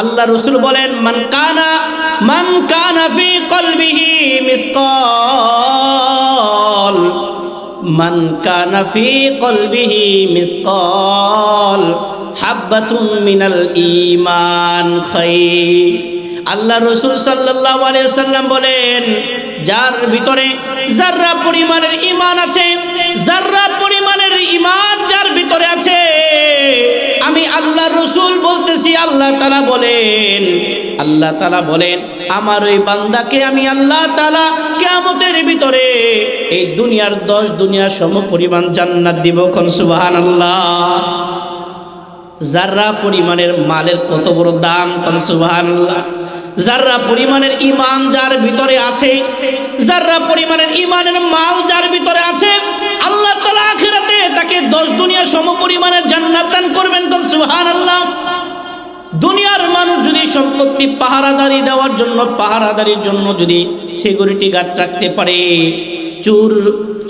আল্লাহ রসুল বলেন, মান কানা মান কানা ফি কলবিহি মিসকাল। মান কানা ফি কলবিহি মিসকাল, হাব্বাতুম মিনাল ঈমান, খাইর। আল্লাহ রসুল সাল্লাল্লাহু আলাইহি সাল্লাম বলেন, যার ভিতরে যাররা পরিমাণের ঈমান আছে, যাররা পরিমাণের ঈমান যার ভিতরে আছে আমি আল্লাহ রসুল বলতেছি, আল্লাহ তালা বলেন, আল্লাহ তালা বলেন, আমার ওই বান্দাকে আমি আল্লাহ তালা কেমতের ভিতরে এই দুনিয়ার দশ দুনিয়ার সম পরিমাণ জান্নাত দিব কোন? সুবাহান আল্লাহ যাররা পরিমাণের মালের কত বড় দাম কোন? সুবাহান আল্লাহ যাররা পরিমাণের ইমান যার ভিতরে আছে, যাররা পরিমাণের ইমানের মাল যার ভিতরে আছে আল্লাহ তালা আখেরাতে তাকে দশ দুনিয়া সম পরিমাণের জান্নাত দান করবেন কোন সুবহান আল্লাহ দুনিয়ার মানুষ যদি সম্পত্তি পাহারাদারি দেওয়ার জন্য, পাহারাদারির জন্য যদি সিকিউরিটি গার্ড রাখতে পারে, চুর,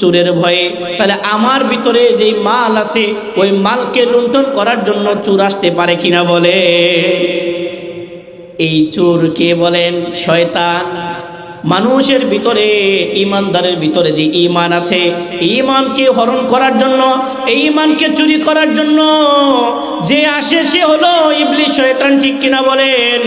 চোরের ভয়ে, তাহলে আমার ভিতরে যেই মাল আছে, ওই মালকে লুণ্ঠন করার জন্য চুর আসতে পারে কিনা বলে। এই চোর কে বলেন, শয়তান মানুষের ভিতরে, ইমানদারের ভিতরে যে ইমান আছে ইমানকে হরণ করার জন্য, এই ইমানকে চুরি করার জন্য যে আসে সে হলো ইবলিশ শয়তান, ঠিক কিনা বলেন?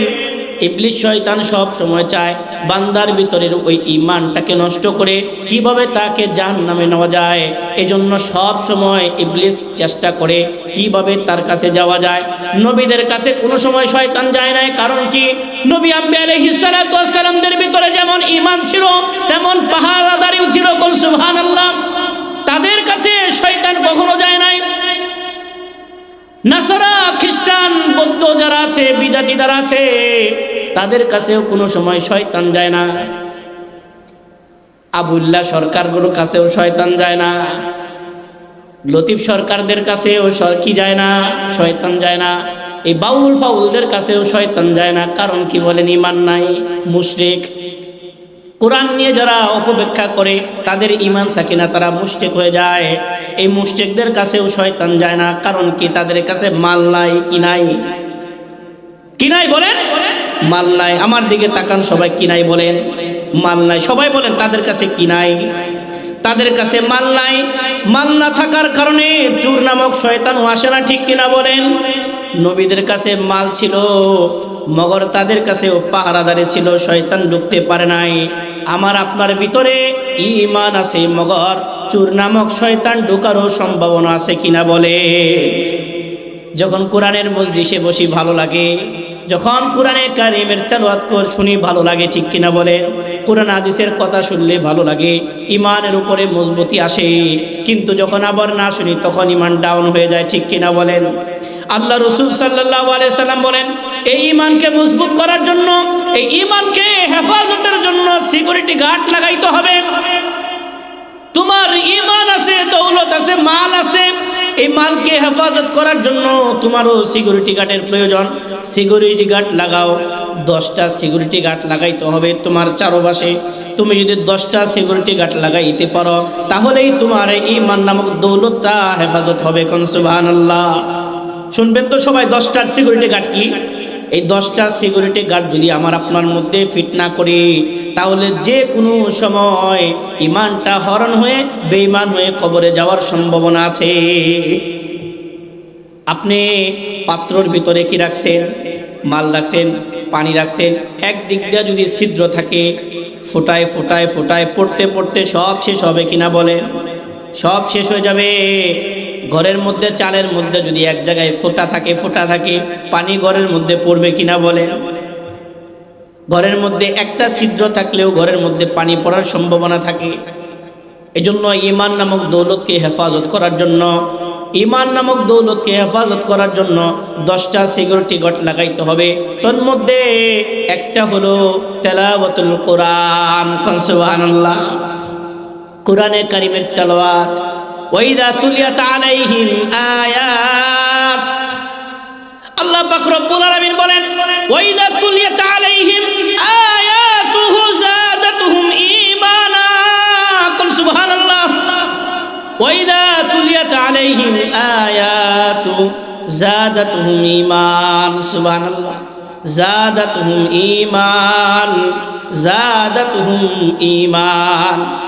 ইবলিশ শয়তান সব সময় চায় বান্দার ভিতরের ওই ইমানটাকে নষ্ট করে কীভাবে তাকে জান নামে নেওয়া যায়। এজন্য সব সময় ইবলিশ চেষ্টা করে কীভাবে তার কাছে যাওয়া যায়। নবীদের কাছে কোনো সময় শয়তান যায় নাই, কারণ কি? নবী আম্বি আলাইহিস সালাতু ওয়াস সালামদের ভিতরে যেমন ঈমান ছিল, তেমন পাহারাদারিও ছিল। কোন সুবহানাল্লাহ, তাদের কাছে শয়তান কখনো যায় নাই। নাসারা, খ্রিস্টান, বৌদ্ধ যারা আছে, বিজাতি যারা আছে, তাদের কাছেও কোনো সময় শয়তান যায় না। আবুল্লাহ সরকারগুলোর কাছেও শয়তান যায় না। লতিফ সরকারদের কাছেও কি যায় না? শয়তান যায় না। এই বাউল ফাউলদের কাছেও শয়তান যায় না। কারণ কি বলেন? ইমান নাই, মুশরিক কোরআন নিয়ে যারা অপব্যাখ্যা করে, তাদের ইমান থাকে না, তারা মুশরিক হয়ে যায়। এই মুশরিকদের কাছেও শয়তান যায় না, কারণ কি? তাদের কাছে মাল নাই কিনাই কিনাই বলেন? মাল নাই। আমার দিকে তাকান, সবাই কিনাই বলেন? মাল নাই। সবাই বলেন, তাদের কাছে কি নাই? তাদের কাছে মাল নাই। মাল না থাকার কারণে চুর নামক শয়তানও আসে না, ঠিক কিনা বলেন? নবীদের কাছে মাল ছিল, মগর তাদের কাছেও পাহারাদারে ছিল, শয়তান ঢুকতে পারে নাই। আমার আপনার ভিতরে ইমান আছে, মগর, চুর নামক শয়তান ঢোকারও সম্ভাবনা আছে কিনা বলে। যখন কোরআনের মজলিসে বসি ভালো লাগে, যখন কোরআনে কারিমের তেলাওয়াত কর শুনি ভালো লাগে, ঠিক কিনা বলে? কোরআন হাদিসের কথা শুনলে ভালো লাগে ইমানের উপরে মজবুতি আসে। কিন্তু যখন আবার না শুনি, তখন ইমান ডাউন হয়ে যায়, ঠিক কিনা বলেন? আল্লাহ রসুল সাল্লাহ সাল্লাম বলেন, এই ইমানকে মজবুত করার জন্য এই ইমানকে হেফাজতের জন্য সিকিউরিটি গার্ড লাগাইতে হবে। তোমার ইমান আছে, দৌলত আছে, মাল আছে। এই মালকে হেফাজত করার জন্য তোমারও সিকিউরিটি গার্ডের প্রয়োজন। সিকিউরিটি গার্ড লাগাও, দশটা সিকিউরিটি গার্ড লাগাইতে হবে তোমার চারপাশে। তুমি যদি দশটা সিকিউরিটি গার্ড লাগাইতে পারো, তাহলেই তোমার এই ইমান নামক দৌলতটা হেফাজত হবে। কোন সুবহানাল্লাহ। শুনবেন তো সবাই দশটার সিকিউরিটি গার্ড কি? এই দশটা সিকিউরিটি গার্ড যদি আমার আপনার মধ্যে ফিট না করি, তাহলে যে কোনো সময় ইমানটা হরণ হয়ে, বেঈমান হয়ে কবরে যাওয়ার সম্ভাবনা আছে। আপনি পাত্রর ভিতরে কি রাখছেন? মাল রাখছেন? পানি রাখছেন? একদিক দিয়ে যদি ছিদ্র থাকে, ফোটায় ফোটায় ফোটায় পড়তে পড়তে সব শেষ হবে কিনা বলেন? সব শেষ হয়ে যাবে। ঘরের মধ্যে, চালের মধ্যে যদি এক জায়গায় ফোটা থাকে ফোটা থাকে, পানি ঘরের মধ্যে পড়বে কিনা বলেন? ঘরের মধ্যে একটা ছিদ্র থাকলেও ঘরের মধ্যে পানি পড়ার সম্ভাবনা থাকে। এজন্য ইমান নামক দৌলতকে হেফাজত করার জন্য, ইমান নামক দৌলতকে হেফাজত করার জন্য দশটা সিকিউরিটি গার্ড লাগাইতে হবে। তোর মধ্যে একটা হলো তেলাবতুল কোরআন, সুবহানাল্লাহ। কোরআনে কারিমের তেলাওয়াত। ওয়াইদা তুলিয়াত আলাইহিম আয়াত। আল্লাহ পাক রব্বুল আলামিন বলেন, ওয়াইদা তুলিয়াত আলাইহিম আয়াতুহু যাদাতুহুম ঈমানা। কুল সুবহানাল্লাহ। ওয়াইদা তুলিয়াত আলাইহিম আয়াতু যাদাতুহুম ঈমান। সুবহানাল্লাহ। জাদাতুহুম ঈমান। জাদাতুহুম ঈমান।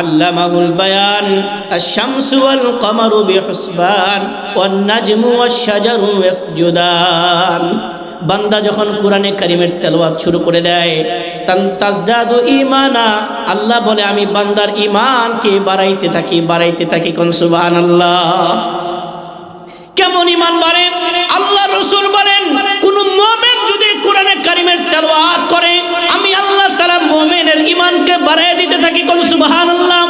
আল্লামাহুল বায়ান, আশ-শামসু ওয়াল কমারু বিহুসবান ওয়ান নাজমু বান্দা যখন কোরআনে কারিমের তেলাওয়াত শুরু করে দেয় তাজদাদু ইমানা আল্লাহ বলে, আমি বান্দার ইমানকে বাড়াইতে থাকি বাড়াইতে থাকি কোন সুবহানাল্লাহ। কেমন ইমান বাড়ে? আল্লাহ রসুল বলেন, কোন মোমেন যদি কোরআনে কারিমের তেলাওয়াত করে, আমি আল্লাহ তালা মোমেনের ইমানকে বাড়াই দিতে থাকি। কোন সুবাহ যদি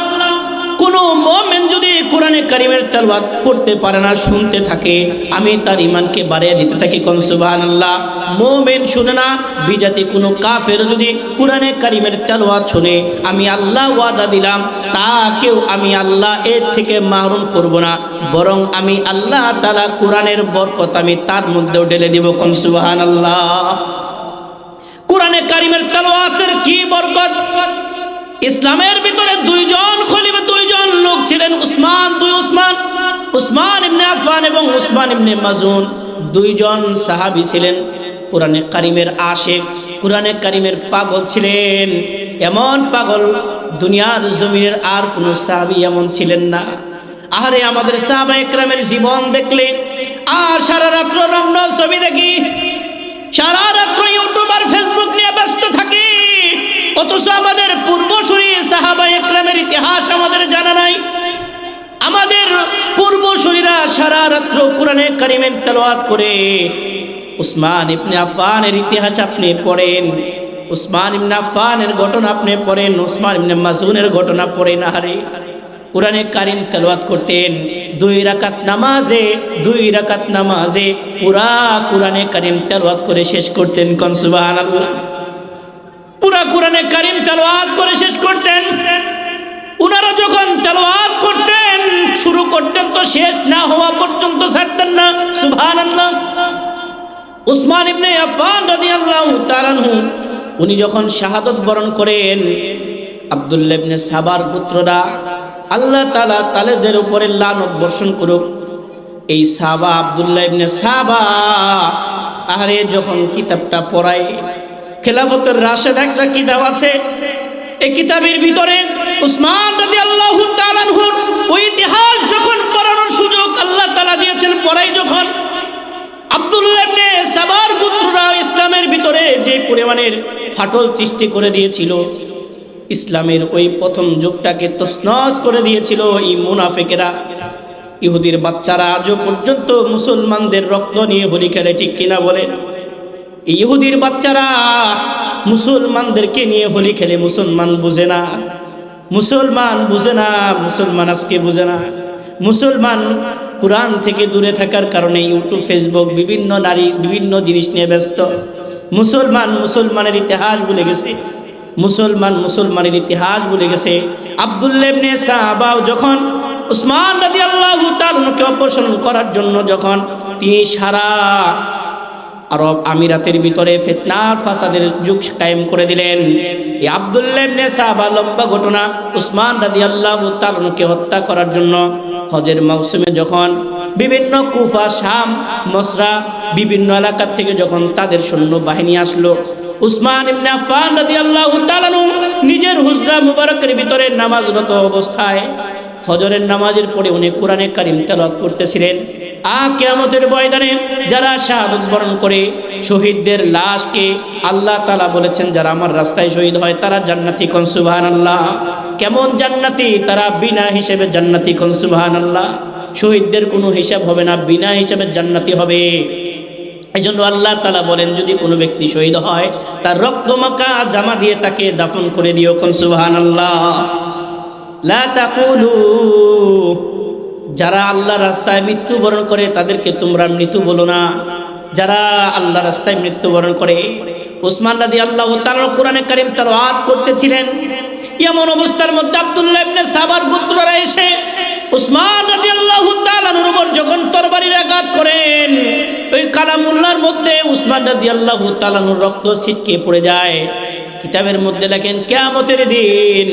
কোরআনে কারিমের তেলাওয়াত করতে পারে না, শুনতে থাকে। আমি তার ইমানকে বাড়িয়ে দিতে থাকি, কোন সুবহানাল্লাহ? মোমেন শুনে না, বিজাতি কোনো কাফের যদি কোরআনে কারিমের তেলাওয়াত শুনে, আমি আল্লাহ ওয়াদা দিলাম, তাকেও আমি আল্লাহ এর থেকে মাহরুম করব না, বরং আমি আল্লাহ তাআলা কোরআনের বরকত আমি তার মধ্যেও ঢেলে দিব, কোন সুবহানাল্লাহ? কোরআনে কারিমের তেলাওয়াতের কি বরকত? ইসলামের ভিতরে দুইজন খলিফা, দুইজন লোক ছিলেন উসমান, দুই উসমান উসমান ইবনে আফফান এবং উসমান ইবনে মাজুন দুইজন সাহাবী ছিলেন, কোরআনে কারিমের আশেক, কোরআনে কারিমের পাগল ছিলেন। এমন পাগল দুনিয়ার জমিনের আর কোনো সাহাবী এমন ছিলেন না। আহারে আমাদের সাহাবা একরামের জীবন দেখলে, আর সারা রাত্র রঙ্গ ছবি দেখি, সারা রাত্র ইউটিউব আর ফেসবুক নিয়ে ব্যস্ত অথচ আমাদের পূর্বসূরি সাহাবা একরামের ইতিহাস আমাদের জানা নাই। আমাদের পূর্বসূরীরা সারা রাত্র কোরআনে কারিমের তেলাওয়াত করে। উসমান ইবনে আফফানের ইতিহাস আপনি পড়েন, উসমান ইবনে আফফানের ঘটনা আপনি পড়েন, উসমান ইবনে মাজুনের ঘটনা পড়েন আহারে কোরআনে কারিম তেলাওয়াত করতেন, দুই রাকাত নামাজে, দুই রাকাত নামাজে পুরা কোরআনে কারিম তেলাওয়াত করে শেষ করতেন কোন সুবহানাল্লাহ। পুরা কোরআনে কারিম তেলাওয়াত করে শেষ করতেন। উনারা যখন তেলাওয়াত করতেন, শুরু করতেন তো শেষ, না হওয়া পর্যন্ত ছাড়তেন না, সুবহানাল্লাহ। উসমান ইবনে আফফান রাদিয়াল্লাহু তাআলা উনি যখন শাহাদত বরণ করেন, আব্দুল্লাহ ইবনে সাবার পুত্ররা আল্লাহ তাআলা তালেদের উপরে লানত বর্ষণ করুক। এই সাবা আব্দুল্লাহ ইবনে সাবা আরে যখন কিতাবটা পড়ায় খেলাফতের রাশেদ একটা কিতাব আছে। এই কিতাবের ভিতরে উসমান তাআলা আনহুর ওই ইতিহাস যখন পড়ানোর সুযোগ আল্লাহ তালা দিয়েছেন, পড়াই যখন আব্দুল্লাহ সাবার পুত্ররা ইসলামের ভিতরে যে পরিমাণের ফাটল সৃষ্টি করে দিয়েছিল, ইসলামের ওই প্রথম যুগটাকে তসনস করে দিয়েছিল এই মুনাফেকেরা। ইহুদির বাচ্চারা আজও পর্যন্ত মুসলমানদের রক্ত নিয়ে হোলি খেলে ঠিক কিনা বলেন? ইহুদির বাচ্চারা মুসলমানদেরকে নিয়ে হোলি খেলে মুসলমান বুঝে না। মুসলমান বুঝে না, মুসলমান আজকে বুঝে না। মুসলমান কোরআন থেকে দূরে থাকার কারণে ইউটিউব, ফেসবুক, বিভিন্ন নারী, বিভিন্ন জিনিস নিয়ে ব্যস্ত। মুসলমান মুসলমানের ইতিহাস ভুলে গেছে। মুসলমান মুসলমানের ইতিহাস ভুলে গেছে। আবদুল্লেবনে সাহাবাও যখন উসমান রাদি আল্লাহ অপসারণ করার জন্য যখন তিনি সারা আরব আমিরাতের ভিতরে ফেতনার ফাসাদের যুগ কায়েম করে দিলেন। এই আবদুল্লাহ ইবনে সাহাবা লম্বা ঘটনা উসমান রাদিয়াল্লাহু তাআলাকে হত্যা করার জন্য হজের মৌসুমে যখন বিভিন্ন কুফা, শাম, মসরা বিভিন্ন এলাকার থেকে যখন তাদের সৈন্য বাহিনী আসলো, উসমান ইবনে আফফান রাদিয়াল্লাহু নিজের হুজরা মুবারকের ভিতরে নামাজরত অবস্থায় ফজরের নামাজের পরে উনি কোরআনে কারিম তেলাওয়াত করতেছিলেন। আ কিয়ামতের ময়দানে যারা শাহাদত বরণ করে, শহীদদের লাশকে আল্লাহ তালা বলেছেন, যারা আমার রাস্তায় শহীদ হয়, তারা জান্নাতি কোন, সুবহানাল্লাহ? কেমন জান্নাতি? তারা বিনা হিসেবে জান্নাতি কোন, সুবহানাল্লাহ? শহীদদের কোনো হিসাব হবে না, বিনা হিসাবে জান্নাতি হবে। এই জন্য আল্লাহ তালা বলেন, যদি কোনো ব্যক্তি শহীদ হয়, তার রক্তমাকা জামা দিয়ে তাকে দাফন করে দিও কোন সুবহান আল্লাহ যারা আল্লাহ রাস্তায় মৃত্যুবরণ করে তাদেরকে তোমরা মৃত্যু বলো না। যারা আল্লাহ রাস্তায় মৃত্যুবরণ করে, উসমান রাদি আল্লাহ তার কোরআনে কারিম তার আত করতেছিলেন। এমন অবস্থার মধ্যে আব্দুল্লাহ সাবার পুত্ররা এসে উসমান রাদিয়াল্লাহু তাআলার উপর যখন তরবারির আঘাত করেন, ওই কালামুল্লাহর মধ্যে উসমান রাদিয়াল্লাহু তাআলার রক্ত ছিটকে পড়ে যায়। কিতাবের মধ্যে লেখেন, কেয়ামতের দিন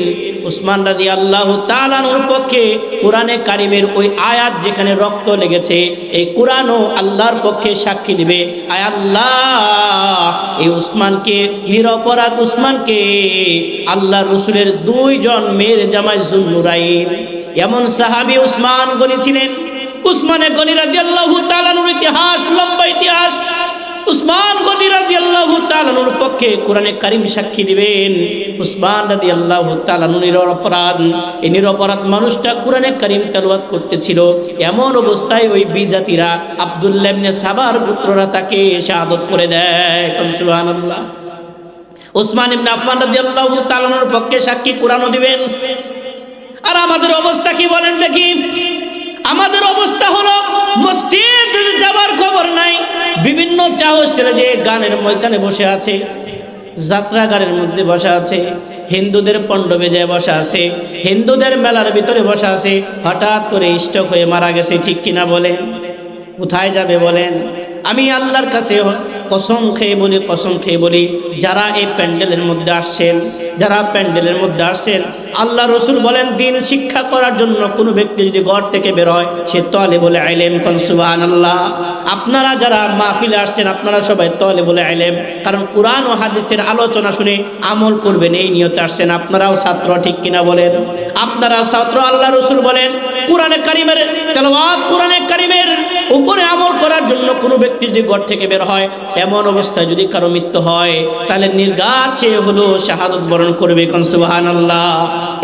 উসমান রাজি আল্লাহ তালানুর পক্ষে কোরআনে কারিমের ওই আয়াত যেখানে রক্ত লেগেছে, এই কোরআনও আল্লাহর পক্ষে সাক্ষী দিবে। আয় আল্লাহ, এই উসমানকে, নিরপরাধ উসমানকে আল্লাহ রসুলের দুইজন মেয়ের জামাই জুন্নুরাইন এমন সাহাবি উসমান গনি ছিলেন। উসমানে গনি আল্লাহ তালানুর ইতিহাস, লম্বা ইতিহাস। উসমান গদি আল্লাহ তাআলার পক্ষে কোরআনে কারিম সাক্ষী দিবেন। উসমান রাদিয়াল্লাহু তাআলার নিরপরাধ এই নিরপরাধ মানুষটা কোরআনে কারিম তেলাওয়াত করতেছিল। এমন অবস্থায় ওই বিজাতিরা আব্দুল্লাহ সাবার পুত্ররা তাকে শাহাদত করে দেয়। সুবহানাল্লাহ। উসমান ইবনে আফফান রাদিয়াল্লাহু তাআলার পক্ষে সাক্ষী কোরআনও দিবেন। আর আমাদের অবস্থা কি বলেন দেখি। আমাদের অবস্থা হলো মসজিদ যাবার খবর নাই। বিভিন্ন চা হোস্টেলে যে গানের ময়দানে বসে আছে যাত্রা গানের মধ্যে বসা আছে, হিন্দুদের পণ্ডবে যে বসা আছে, হিন্দুদের মেলার ভিতরে বসা আছে, হঠাৎ করে স্টক হয়ে মারা গেছে, ঠিক কিনা বলেন? কোথায় যাবে বলেন? আমি আল্লাহর কাছে কসম খেয়ে বলি, কসম খেয়ে বলি, যারা এই প্যান্ডেলের মধ্যে আসছেন, যারা প্যান্ডেলের মধ্যে আসছেন, আল্লাহ রসুল বলেন, দিন শিক্ষা করার জন্য কোনো ব্যক্তি যদি ঘর থেকে বের হয়, সে তলে বলে আইলেম কনসুবান আল্লাহ আপনারা যারা মাহফিলে আসছেন, আপনারা সবাই তলে বলে আইলেম কারণ কোরআন ও হাদিসের আলোচনা শুনে আমল করবেন, এই নিয়তে আসছেন। আপনারাও ছাত্র ঠিক কিনা বলেন? আপনারা ছাত্র, আল্লাহ রসুল বলেন, কোরআনে কারিমের কোরআনে কারিমের উপরে আমল করার জন্য কোনো ব্যক্তি যদি ঘর থেকে বের হয়, এমন অবস্থায় যদি কারও মৃত্যু হয়, তাহলে নির্গাত সে হলো শাহাদত বরণ করবে কোন সুবাহান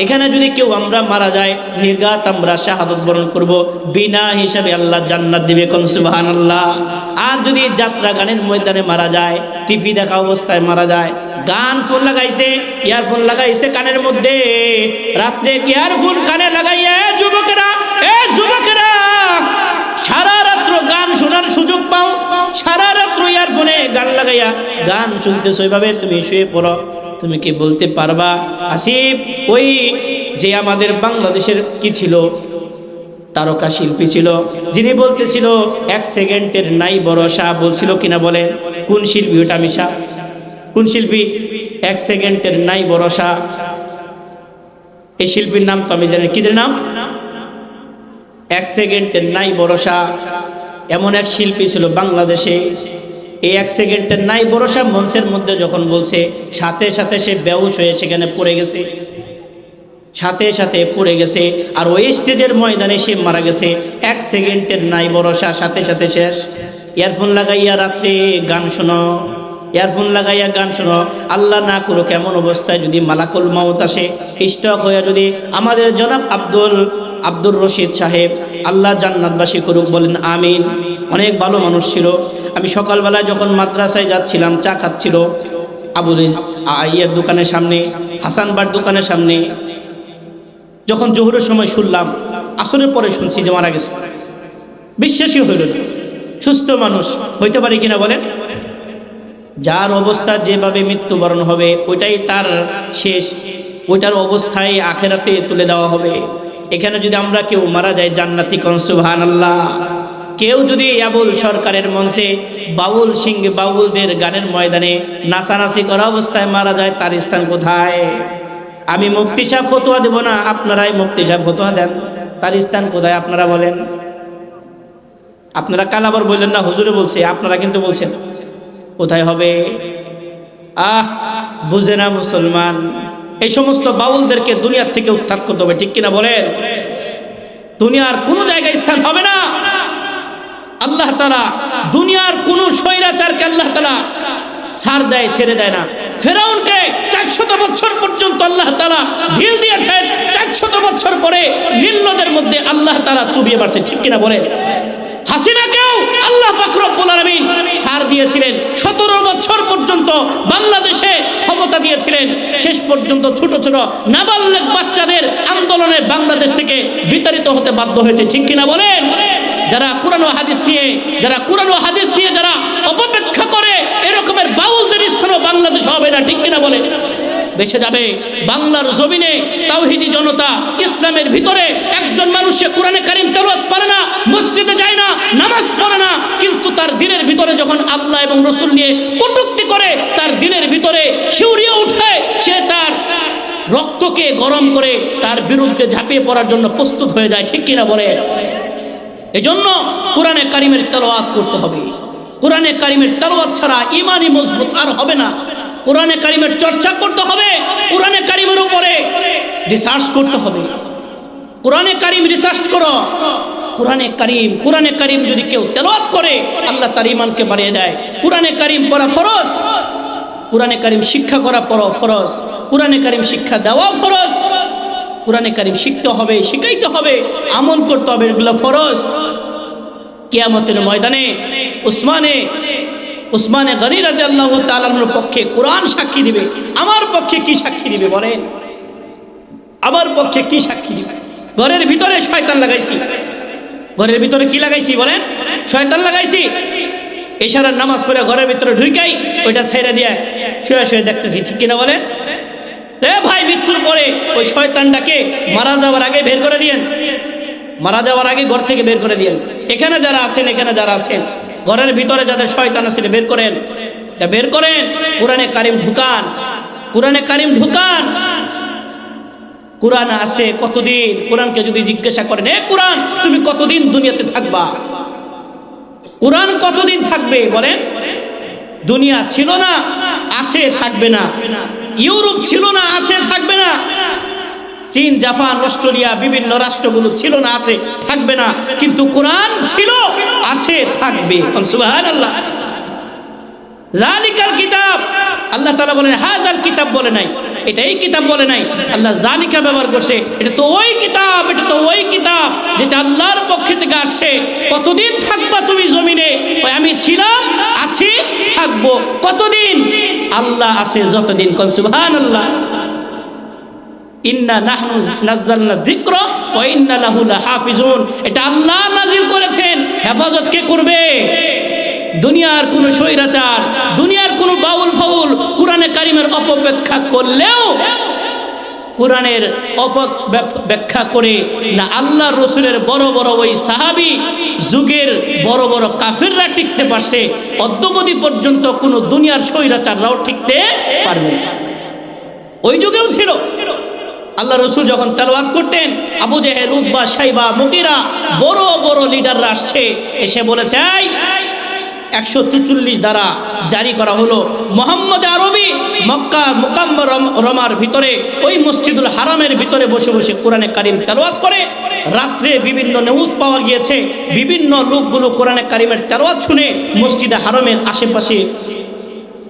এখানে যদি কেউ আমরা মারা যায়, নির্গাত আমরা শাহাদত বরণ করব, বিনা হিসাবে আল্লাহ জান্নাত দিবে কোন সুবাহান আল্লাহ আর যদি যাত্রা গানের ময়দানে মারা যায়, টিভি দেখা অবস্থায় মারা যায়, গান ফোন লাগাইছে, ইয়ারফোন লাগাইছে কানের মধ্যে, রাত্রে ইয়ারফোন কানে লাগাইয়া যুবকেরা, এ যুবকেরা, সারা রাত্র গান শোনার সুযোগ পাও, সারা রাত্র ইয়ারফোনে গান লাগাইয়া গান শুনতেছো ওইভাবে তুমি শুয়ে পড়ো। তুমি কি বলতে পারবা? আসিফ, ওই যে আমাদের বাংলাদেশের কি ছিল? তারকা শিল্পী ছিল, যিনি বলতেছিল, এক সেকেন্ডের নাই ভরসা। বলছিল কিনা বলেন? কোন শিল্পী ওটা, মিশা? কোন শিল্পী? এক সেকেন্ডের নাই ভরসা। এই শিল্পীর নাম তো আমি জানি কি নাম? এক সেকেন্ডের নাই ভরসা, এমন এক শিল্পী ছিল বাংলাদেশে। এই এক সেকেন্ডের নাই ভরসা মঞ্চের মধ্যে যখন বলছে, সাথে সাথে সে বেউস হয়ে সেখানে পড়ে গেছে। সাথে সাথে পড়ে গেছে আর ওই স্টেজের ময়দানে সে মারা গেছে। এক সেকেন্ডের নাই ভরসা, সাথে সাথে শেষ। ইয়ারফোন লাগাইয়া রাত্রে গান শোনো। ইয়ারফোন লাগাইয়া গান শোনো। আল্লাহ না করুক এমন অবস্থায় যদি মালাকুল মাউত আসে, স্টক হয়ে যদি আমাদের জনাব আব্দুল আব্দুর রশিদ সাহেব, আল্লাহ জান্নাতবাসী করুক বলেন, আমিন। অনেক ভালো মানুষ ছিল। আমি সকালবেলায় যখন মাদ্রাসায় যাচ্ছিলাম, চা খাচ্ছিল। আবুল ইয়ের দোকানের সামনে হাসানবার দোকানের সামনে। যখন জোহরের সময় শুনলাম, আসরের পরে শুনছি যে মারা গেছে। বিশ্বাসই হইল সুস্থ মানুষ, হইতে পারে কিনা বলেন? যার অবস্থা যেভাবে মৃত্যুবরণ হবে, ওইটাই তার শেষ। ওইটার অবস্থায় আখেরাতে তুলে দেওয়া হবে। এখানে যদি আমরা কেউ মারা যাই জান্নাতি কনসুবহান আল্লাহ কেউ যদি আবুল সরকারের মঞ্চে বাউল সিং বাউলদের গানের ময়দানে নাচানাচি করা অবস্থায় মারা যায়, তার স্থান কোথায়? আমি মুক্তি সাহ ফতোয়া দেব না, আপনারাই মুক্তি সাহ ফতোয়া দেন। তার স্থান কোথায় আপনারা বলেন? আপনারা কাল আবার বললেন না, হুজুরে বলছে, আপনারা কিন্তু বলছেন। কোথায় হবে? আহ, বুঝে না মুসলমান। এই সমস্ত বাউলদেরকে দুনিয়ার থেকে উত্থাত করতে হবে, ঠিক কিনা বলেন? দুনিয়ার কোনো জায়গায় স্থান হবে না। আল্লাহ তালা দুনিয়ার কোন স্বৈরাচারকে আল্লাহ তালা ছাড় দেয়, ছেড়ে দেয় না। ফেরাউনকে চারশত বছর পর্যন্ত আল্লাহ তালা ঢিল দিয়েছেন। চারশত বছর পরে নীলনদের মধ্যে আল্লাহ তালা চুবিয়ে পারছে ঠিক কিনা বলেন? হাসিনাকেও আল্লাহ ফাকরুল আলমিন ছাড় দিয়েছিলেন। সতেরো বছর পর্যন্ত বাংলাদেশে ক্ষমতা দিয়েছিলেন। শেষ পর্যন্ত ছোট ছোট নাবালক বাচ্চাদের আন্দোলনে বাংলাদেশ থেকে বিতাড়িত হতে বাধ্য হয়েছে। ঠিক কিনা বলেন? যারা কোরআন হাদিস নিয়ে, যারা কোরআন হাদিস নিয়ে যারা অপেক্ষা করে, এরকমের বাউলদের স্থানও বাংলাদেশ হবে না। ঠিক কিনা বলে বেঁচে যাবে বাংলার জমিনে তাওহিদি জনতা ইসলামের ভিতরে একজন মানুষে কোরআনে কারিম তেলাওয়াত পারে না নামাজ পড়ে না, কিন্তু তার দিনের ভিতরে যখন আল্লাহ এবং রসুল নিয়ে কটুক্তি করে, তার দিনের ভিতরে শিউরিয়ে উঠে, সে তার রক্তকে গরম করে তার বিরুদ্ধে ঝাঁপিয়ে পড়ার জন্য প্রস্তুত হয়ে যায়, ঠিক কিনা বলে? এজন্য কোরআনে কারিমের তেলাওয়াত করতে হবে। কোরআনে কারিমের তেলাওয়াত ছাড়া ইমানই মজবুত আর হবে না। কোরআনে কারিমের চর্চা করতে হবে, কোরআনে কারিমের উপরে রিসার্চ করতে হবে। কোরআনে কারিম রিসার্চ করো। কোরআনে কারিম কোরআনে কারিম যদি কেউ তেলাওয়াত করে, আল্লাহ তার ইমানকে বাড়িয়ে দেয়। কোরআনে কারিম পড়া ফরজ? কোরআনে কারিম শিক্ষা করা পড়ো ফরজ। কোরআনে কারিম শিক্ষা দেওয়া ফরজ। কোরআনে কারিম শিখতে হবে, শিখাইতে হবে, আমল করতে হবে, এগুলো ফরজ। কিয়ামতের ময়দানে, উসমানে উসমানে গনি রাজা আল্লাহ তালানোর পক্ষে কোরআন সাক্ষী দিবে। আমার পক্ষে কি সাক্ষী দিবে বলেন? আমার পক্ষে কি সাক্ষী দিবে? ঘরের ভিতরে শয়তান লাগাইছি। ঘরের ভিতরে কি লাগাইছি বলেন? শয়তান লাগাইছি। এশারার নামাজ পড়ে ঘরের ভিতরে ঢুকাই ওইটা ছেড়ে দিয়ে শুয়ে শুয়ে দেখতেছি, ঠিক কিনা বলেন? রে ভাই, মৃত্যুর পরে ওই শয়তানটাকে মারা যাওয়ার আগে বের করে দিয়েন। মারা যাওয়ার আগে ঘর থেকে বের করে দিয়েন। এখানে যারা আছেন, এখানে যারা আছেন, ঘরের ভিতরে যাদের শয়তান আছে বের করেন। এটা বের করেন। কোরআনে কারিম ঢুকান। কোরআনে কারিম ঢুকান। কোরআন আছে কতদিন? কোরআনকে যদি জিজ্ঞাসা করেন, এ কোরআন, তুমি কতদিন দুনিয়াতে থাকবা? কোরআন কতদিন থাকবে বলেন? দুনিয়া ছিল না, আছে, থাকবে না। ইউরোপ ছিল না, আছে, থাকবে না। চীন, জাপান, অস্ট্রেলিয়া, বিভিন্ন রাষ্ট্রগুলো ছিল না, আছে, থাকবে না। কিন্তু কোরআন ছিল, আছে, থাকবে। সুবাহান আল্লাহ জালিকাল কিতাব। আল্লাহ তালা বলেন হাজাল কিতাব বলে নাই। এটা এই কিতাব বলে নাই। আল্লাহ জালিকা ব্যবহার করছে। এটা তো ওই কিতাব, এটা তো ওই কিতাব যেটা আল্লাহর পক্ষে থেকে আসছে। কতদিন থাকবা তুমি জমিনে? ওই আমি ছিলাম, আছি, থাকব। কতদিন? আল্লাহ আছে যতদিন কোন, সুবহানাল্লাহ। ইন্না নাহনু নাজ্জালনা যিকরা ওয়া ইন্না লাহু লাহাফিজুন। এটা আল্লাহ নাজিল করেছেন। হেফাজত কে করবে? দুনিয়ার কোনো স্বৈরাচার দুনিয়ার কোনো বাউল ফাউল কোরআনে কারিমের অপব্যাখ্যা করলেও কোরআনের অপব্যাখ্যা করে না আল্লাহ রসুলের বড় বড় ওই সাহাবি যুগের বড় বড় কাফেররা টিকতে পারছে অদ্যবধি পর্যন্ত কোনো দুনিয়ার স্বৈরাচাররাও টিকতে পারবে না। ওই যুগেও ছিল। আল্লাহ রসুল যখন তেলাওয়াত করতেন আবু জেহেল উব্বা সাইবা মুকিরা বড় বড় লিডাররা আসছে এসে বলেছে "এই, একশো চুচল্লিশ দ্বারা জারি করা হলো। মোহাম্মদ আরবি মক্কা মুকাম্ম রম- রমার ভিতরে, ওই মসজিদুল হারামের ভিতরে বসে বসে কোরআনে কারিম তেলাওয়াত করে। রাত্রে বিভিন্ন নিউজ পাওয়া গিয়েছে। বিভিন্ন লোকগুলো কোরআনে কারিমের তেলাওয়াত শুনে মসজিদে হারামের আশেপাশে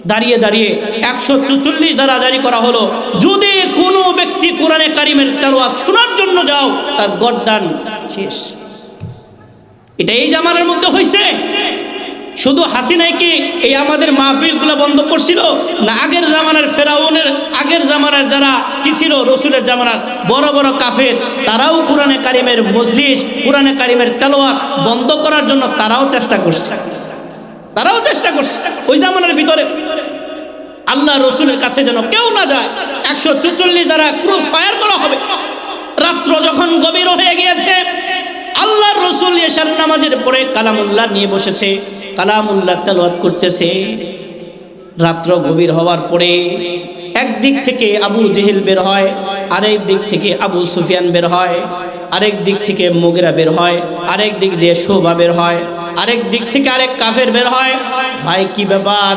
দাঁড়িয়ে দাঁড়িয়ে একশো চুচল্লিশ দ্বারা জারি করা হলো। যদি কোনো ব্যক্তি কোরআনে কারিমের তেলাওয়াত শোনার জন্য যাও, তার গরদান শেষ। এটা এই জামানের মধ্যে হয়েছে শুধু হাসিনাই কি এই আমাদের মাহফিলগুলো বন্ধ করছিল? না আগের জামানার ফেরাউনের, আগের জামানার যারা কি ছিল? রসুলের জামানার বড় বড় কাফের, তারাও কোরআনে কারিমের মজলিস, কোরআনে কারিমের তেলোয়াত বন্ধ করার জন্য তারাও চেষ্টা করছে। তারাও চেষ্টা করছে। ওই জামানার ভিতরে আল্লাহ রসুলের কাছে যেন কেউ না যায়, একশো চুচল্লিশ দ্বারা ক্রুজ ফায়ার করা হবে। রাত্র যখন গভীর হয়ে গিয়েছে, আল্লাহর রসুল এশার নামাজের পরে কালামুল্লাহ নিয়ে বসেছে। কালামুল্লাহ তেলাওয়াত করতেছে। রাত্র গভীর হওয়ার পরে একদিক থেকে আবু জেহেল বের হয়, আরেক দিক থেকে আবু সুফিয়ান বের হয়, আরেক দিক থেকে মুগেরা বের হয়, আরেক দিক দিয়ে শোভা বের হয়, আরেক দিক থেকে আরেক কাফের বের হয়। ভাই, কি ব্যাপার?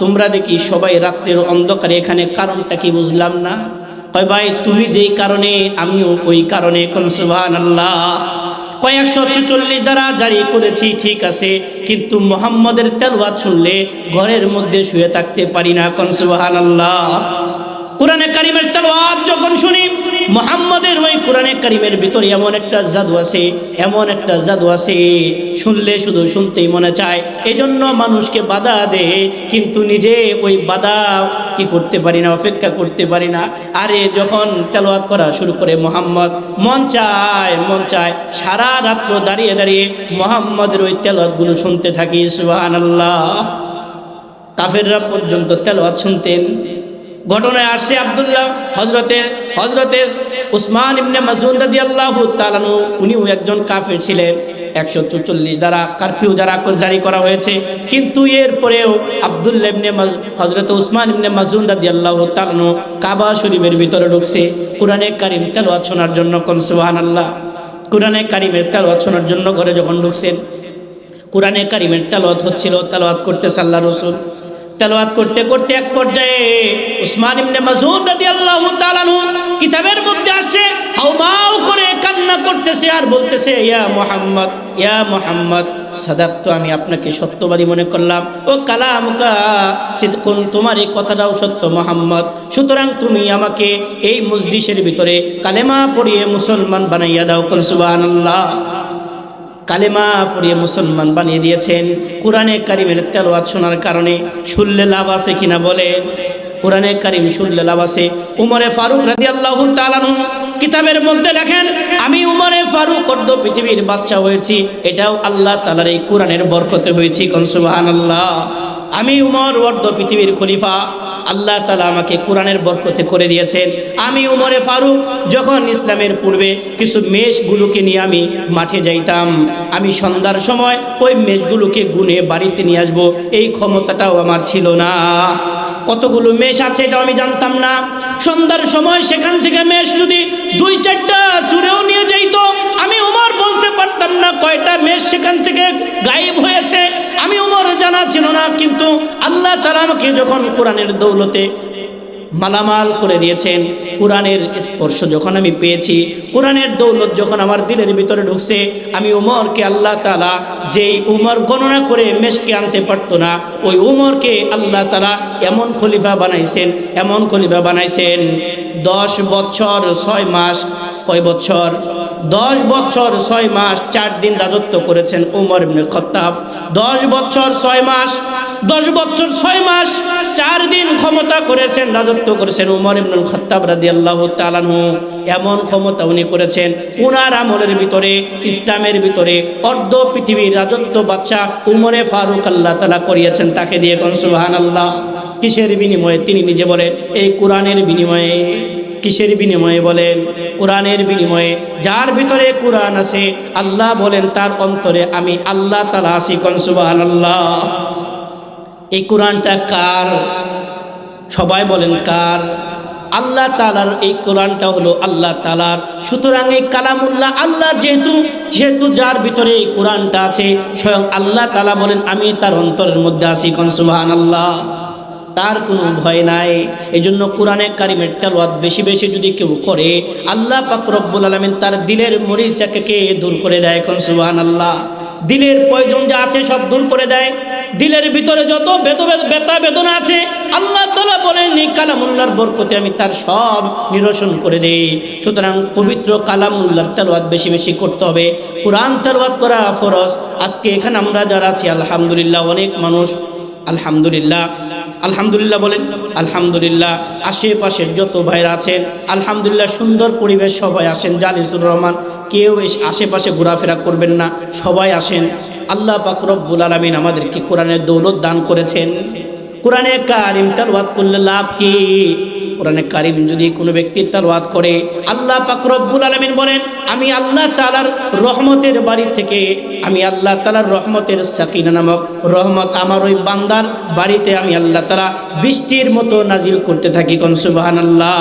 তোমরা দেখি সবাই রাত্রের অন্ধকারে এখানে কারণটা কি বুঝলাম না? হয় ভাই, তুমি যেই কারণে, আমিও ওই কারণে, কোন আল্লাহ কয়েকশো চুচল্লিশ দ্বারা জারি করেছি, ঠিক আছে। কিন্তু মোহাম্মদের তেলওয়াত শুনলে ঘরের মধ্যে শুয়ে থাকতে পারি না, কোন আল্লাহ কোরআনে কারিমের তেলাওয়াত যখন শুনি, মোহাম্মদের ওই কোরআনে কারিমের ভিতরে এমন একটা জাদু আছে, এমন একটা জাদু আছে। শুনলে শুধু শুনতেই মনে চায়। এজন্য মানুষকে বাধা দেয় কিন্তু নিজে ওই বাধা কি করতে পারি না, অপেক্ষা করতে পারি না। আরে যখন তেলোয়াত করা শুরু করে মোহাম্মদ, মন চায় মন চায়, সারা রাত্র দাঁড়িয়ে দাঁড়িয়ে মোহাম্মদের ওই তেলাওয়াতগুলো শুনতে থাকি সুহান আল্লাহ কাফেররা পর্যন্ত তেলাওয়াত শুনতেন। ঘটনায় আসছে আব্দুল্লাহ হজরতে হজরতে উসমান ইবনে মাসুদ রাদিয়াল্লাহু তাআলা উনিও একজন কাফের ছিলেন। একশো চুচল্লিশ দ্বারা কারফিউ যারা জারি করা হয়েছে। কিন্তু এরপরেও আবদুল্লাহ ইবনে হজরত উসমান ইবনে মাজুন রাদিয়াল্লাহু তাআলা কাবা শরীফের ভিতরে ঢুকছে। কোরআনে কারিম তেলাওয়াত শোনার জন্য কোন সুবহানাল্লাহ। কোরআনে কারিমের তেলাওয়াত শোনার জন্য ঘরে যখন ঢুকছেন, কোরআনে কারিমের তেলাওয়াত হচ্ছিল, তেলাওয়াত করতেছে আল্লাহ রসুল। তেলাওয়াত করতে করতে এক পর্যায়ে উসমান ইবনে মাসউদ রাদিয়াল্লাহু তাআলা কিতাবের মধ্যে আসছে হাউমাউ করে কান্না করতেছে আর বলতেছে, ইয়া মুহাম্মদ ইয়া মুহাম্মদ, সাদাক্ত, আমি আপনাকে সত্যবাদী মনে করলাম। ও কালামুকা, সিদকুন, তোমার এই কথাটাও সত্য, মোহাম্মদ। সুতরাং তুমি আমাকে এই মসজিদের ভিতরে কালেমা পড়িয়ে মুসলমান বানাইয়া দাও কোন সুবহানাল্লাহ। কালেমা পড়িয়ে মুসলমান বানিয়ে দিয়েছেন। কোরআনে কারিমের তেলাওয়াত শোনার কারণে শুনলে লাভ আছে কিনা বলে? কোরআনে কারিম শুনলে লাভ আছে। উমরে ফারুক রাদিয়াল্লাহু তাআলা আনহু কিতাবের মধ্যে লেখেন, আমি উমরে ফারুক অর্ধ পৃথিবীর বাচ্চা হয়েছি। এটাও আল্লাহ তাআলার এই কোরআনের বরকতে হয়েছি। কোন সুবহানাল্লাহ। আমি উমর অর্ধ পৃথিবীর খলিফা। আল্লাহ তালা আমাকে কোরআনের বরকতে করে দিয়েছেন। আমি উমরে ফারুক, যখন ইসলামের পূর্বে কিছু মেষগুলোকে নিয়ে আমি মাঠে যাইতাম, আমি সন্ধ্যার সময় ওই মেষগুলোকে গুনে বাড়িতে নিয়ে আসব, এই ক্ষমতাটাও আমার ছিল না। কতগুলো মেষ আছে এটাও আমি জানতাম না। সন্ধ্যার সময় সেখান থেকে মেষ যদি দুই চারটা চুরেও নিয়ে যাইতো, আমি পারতাম না, কয়টা মেষ সেখান থেকে গায়েব হয়েছে, আমি উমর জানা ছিল না, কিন্তু আল্লাহ তালা আমাকে যখন কোরআনের দৌলতে মালামাল করে দিয়েছেন, কোরআনের স্পর্শ যখন আমি পেয়েছি, কোরআনের দৌলত যখন আমার দিলের ভিতরে ঢুকছে, আমি উমরকে আল্লাহ তালা যেই উমর গণনা করে মেশকে আনতে পারতো না, ওই উমরকে আল্লাহ তালা এমন খলিফা বানাইছেন, এমন খলিফা বানাইছেন, দশ বছর, ছয় মাস, কয় বছর? দশ বছর ছয় মাস চার দিন রাজত্ব করেছেন উমর ইবনে খত্তাব। দশ বছর ছয় মাস, দশ বছর ছয় মাস, চার দিন ক্ষমতা করেছেন, রাজত্ব করেছেন উমর ইবনুল খত্তাব রাদিয়াল্লাহু তাআলাহু এমন ক্ষমতা উনি করেছেন, উনার আমলের ভিতরে, ইসলামের ভিতরে অর্ধ পৃথিবীর রাজত্ব বাদশাহ উমরে ফারুক আল্লাহ তালা করিয়েছেন তাকে দিয়ে কোন, সুবহানাল্লাহ। কিসের বিনিময়ে? তিনি নিজে বলেন, এই কোরআনের বিনিময়ে। কিসের বিনিময়ে বলেন? কোরআনের বিনিময়ে। যার ভিতরে কোরআন আছে, আল্লাহ বলেন, তার অন্তরে আমি আল্লাহ তালা আসি কনসুবাহ আল্লাহ এই কোরআনটা কার? সবাই বলেন কার? আল্লাহ তালার এই কোরআনটা হলো আল্লাহ তালার সুতরাং এই কালামুল্লাহ আল্লাহ যেহেতু যেহেতু যার ভিতরে এই কোরআনটা আছে, স্বয়ং আল্লাহ তালা বলেন, আমি তার অন্তরের মধ্যে আসি কনসুবাহান আল্লাহ তার কোনো ভয় নাই। এই জন্য কোরআনে কারিমের তেলওয়াত বেশি বেশি যদি কেউ করে, আল্লাহ পাক রব্বুল আলমিন তার দিলের মরিচাকে দূর করে দেয়? এখন সুবাহান আল্লাহ দিলের প্রয়োজন যা আছে সব দূর করে দেয়। দিলের ভিতরে যত বেদ বেতা বেদনা আছে, আল্লাহ তালা বলেন কালামুল্লার বরকতে আমি তার সব নিরসন করে দেই। সুতরাং পবিত্র কালামুল্লার তেলওয়াত বেশি বেশি করতে হবে। কোরআন তেলওয়াত করা ফরজ। আজকে এখানে আমরা যারা আছি, আলহামদুলিল্লাহ, অনেক মানুষ, আলহামদুলিল্লাহ আলহামদুলিল্লাহ বলেন, আলহামদুলিল্লাহ, আশেপাশের যত ভাইরা আছেন, আলহামদুলিল্লাহ সুন্দর পরিবেশ সবাই আসেন, জালিসুর রহমান। কেউ আশেপাশে ঘোরাফেরা করবেন না, সবাই আসেন। আল্লাহ পাকরব্বুল আলমিন আমাদেরকে কোরআনের দৌলত দান করেছেন। কোরআনে কারিম তার ওয়াদ করলে লাভ কি? কোরআনে কারিম যদি কোনো ব্যক্তি তালওয়াত করে, আল্লাহ পাক রব্বুল আলমিন বলেন, আমি আল্লাহ তালার রহমতের বাড়ি থেকে, আমি আল্লাহ তালার রহমতের সাকিনা নামক রহমত আমার ওই বান্দার বাড়িতে আমি আল্লাহ তালা বৃষ্টির মতো নাজিল করতে থাকি। কনসুবাহান আল্লাহ